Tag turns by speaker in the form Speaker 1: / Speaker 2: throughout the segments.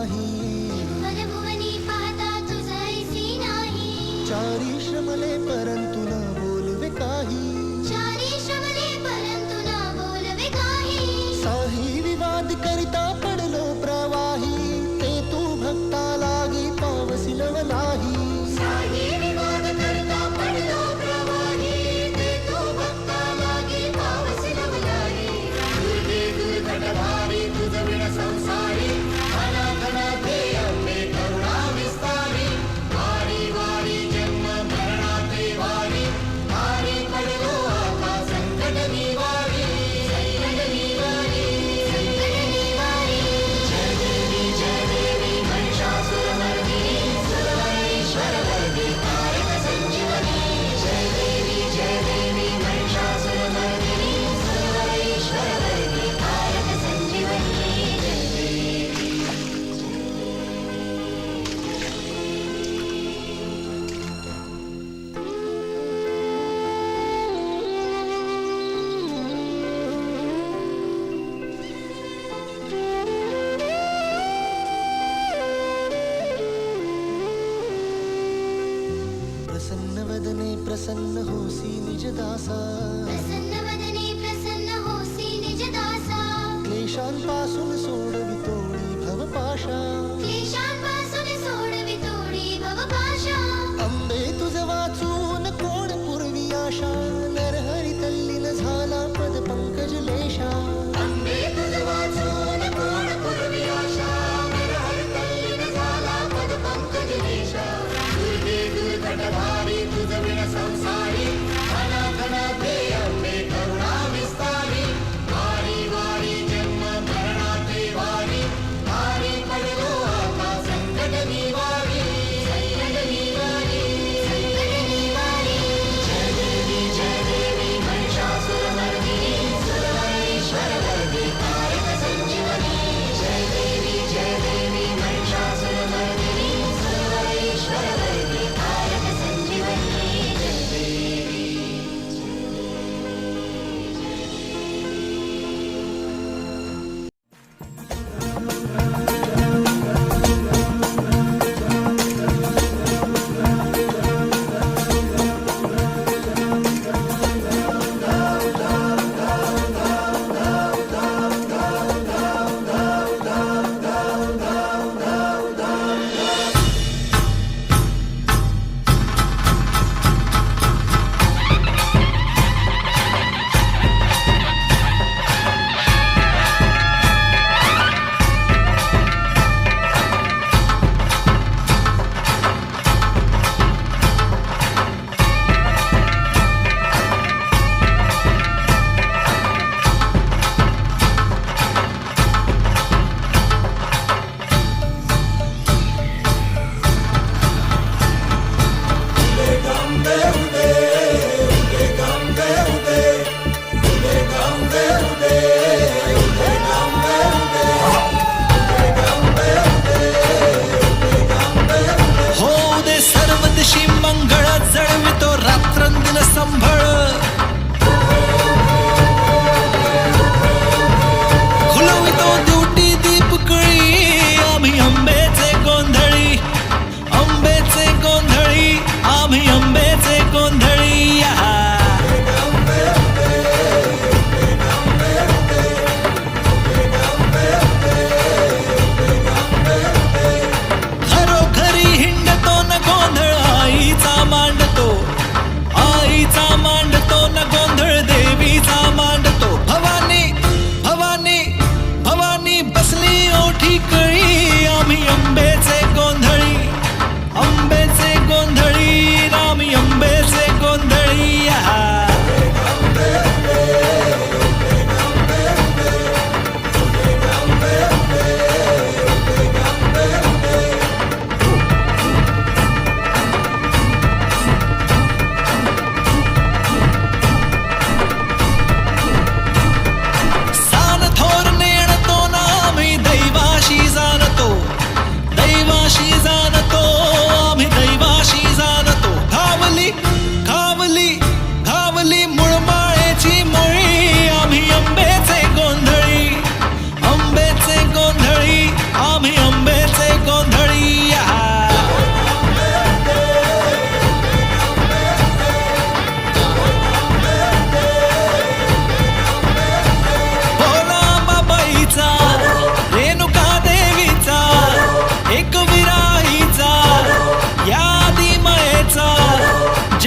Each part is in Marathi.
Speaker 1: नाही
Speaker 2: सदने
Speaker 1: प्रसन्न होसी निज दासा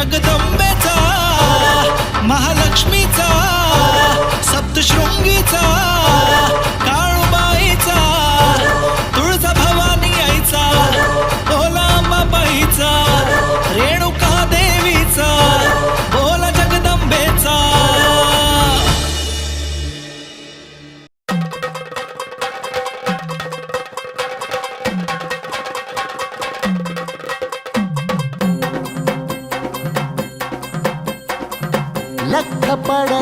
Speaker 3: जगदंबेचा महालक्ष्मीचा सप्तशृंगीचा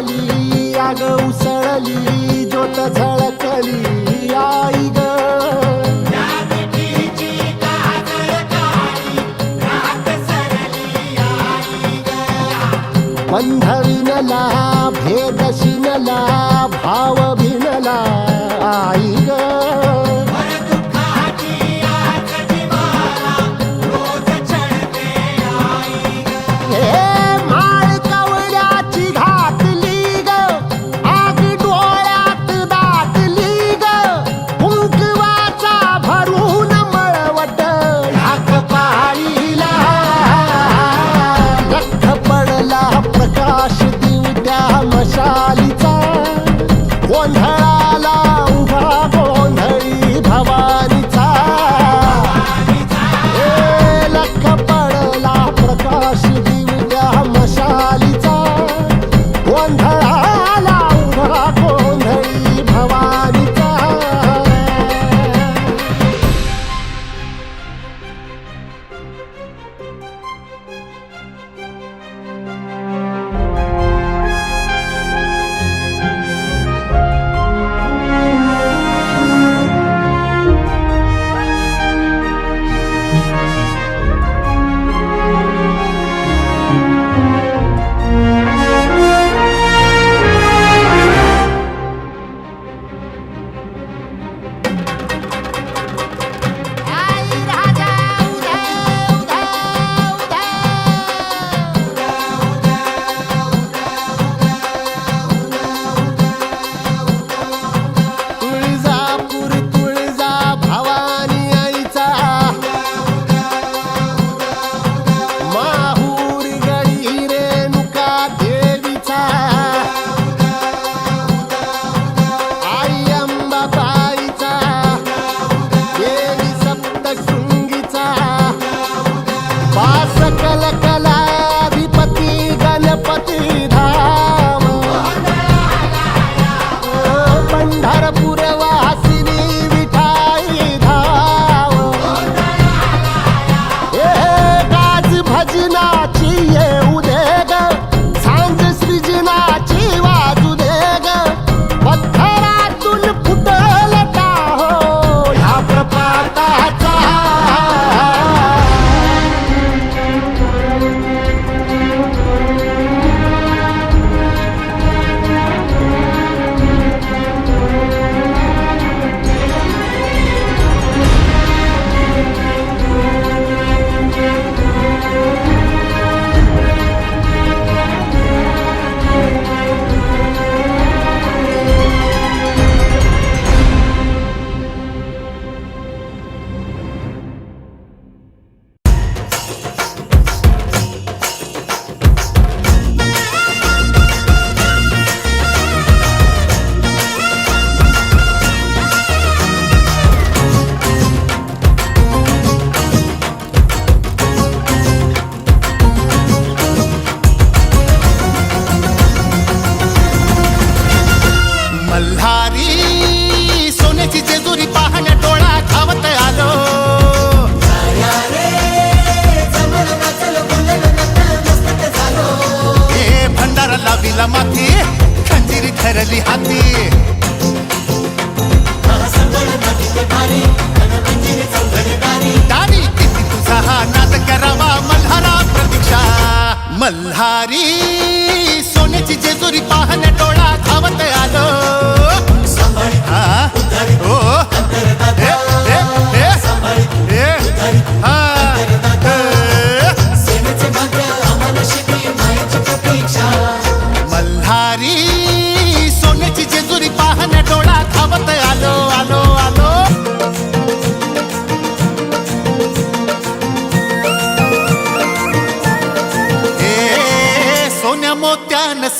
Speaker 1: आली आग उसळली ज्योत झळकली आई ग पंधविनला भेद भाव भिनला आई गा।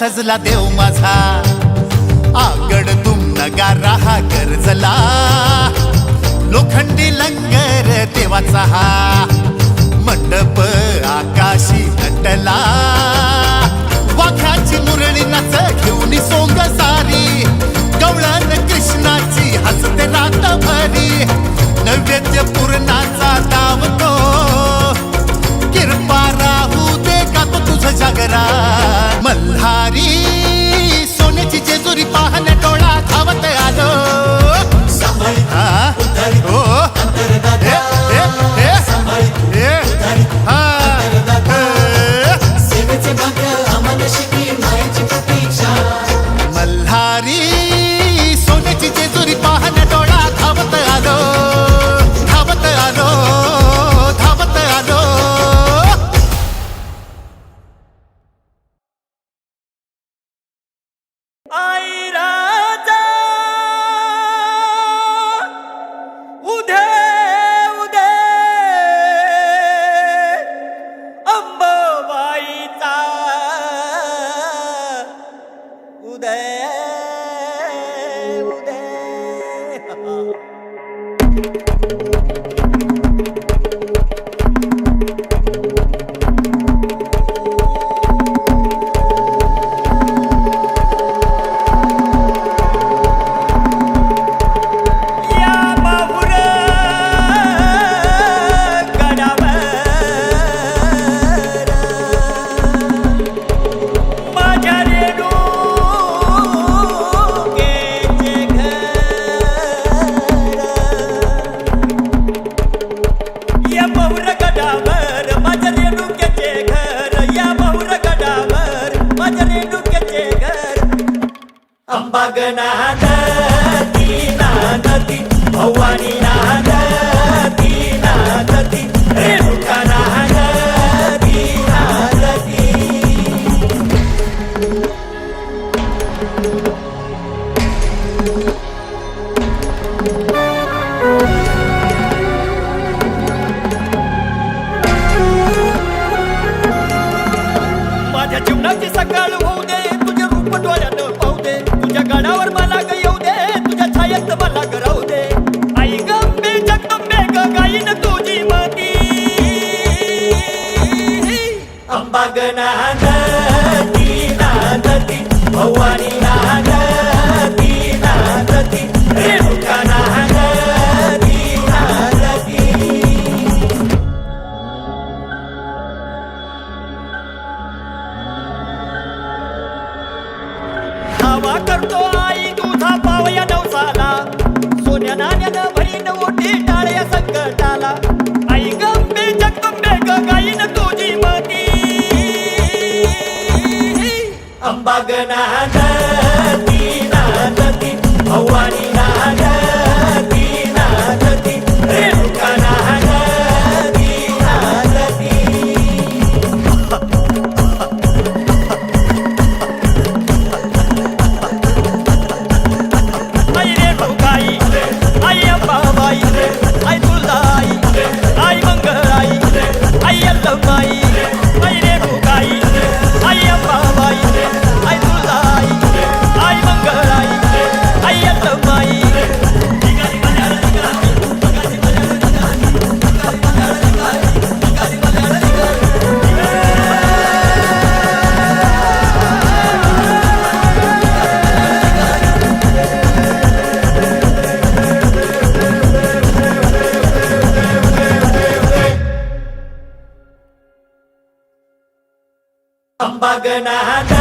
Speaker 4: सजला देव माझा. आगड तुम नगारा हा गरजला. लोखंडी लंगर देवाचा हा. मंडप आकाशी नटला. वाघाची मुरळी नाच घेऊन सोंग सारी. गवळण कृष्णाची हसते रात भरी नैवेद्य पूर्णाचा दावतो
Speaker 3: गगनानती नानती भवानी नागना नदी नादी भवानी na na